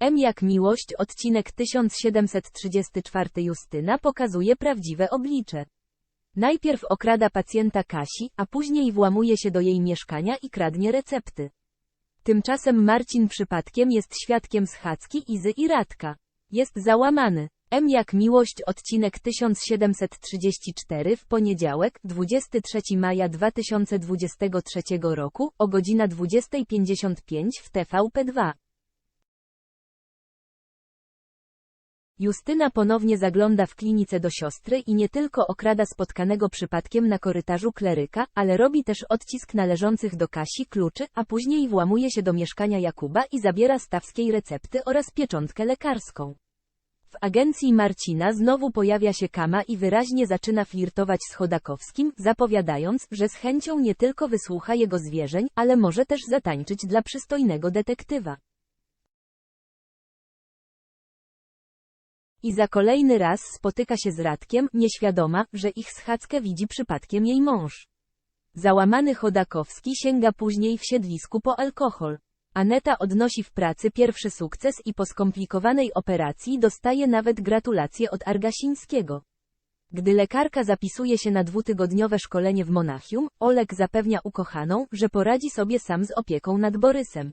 M jak miłość odcinek 1734 Justyna pokazuje prawdziwe oblicze. Najpierw okrada pacjenta Kasi, a później włamuje się do jej mieszkania i kradnie recepty. Tymczasem Marcin przypadkiem jest świadkiem schadzki Izy i Radka. Jest załamany. M jak miłość odcinek 1734 w poniedziałek, 23 maja 2023 roku, o godzina 20.55 w TVP2. Justyna ponownie zagląda w klinice do siostry i nie tylko okrada spotkanego przypadkiem na korytarzu kleryka, ale robi też odcisk należących do Kasi kluczy, a później włamuje się do mieszkania Jakuba i zabiera stawskiej recepty oraz pieczątkę lekarską. W agencji Marcina znowu pojawia się Kama i wyraźnie zaczyna flirtować z Chodakowskim, zapowiadając, że z chęcią nie tylko wysłucha jego zwierzeń, ale może też zatańczyć dla przystojnego detektywa. I za kolejny raz spotyka się z Radkiem, nieświadoma, że ich schadzkę widzi przypadkiem jej mąż. Załamany Chodakowski sięga później w siedlisku po alkohol. Aneta odnosi w pracy pierwszy sukces i po skomplikowanej operacji dostaje nawet gratulacje od Argasińskiego. Gdy lekarka zapisuje się na dwutygodniowe szkolenie w Monachium, Olek zapewnia ukochaną, że poradzi sobie sam z opieką nad Borysem.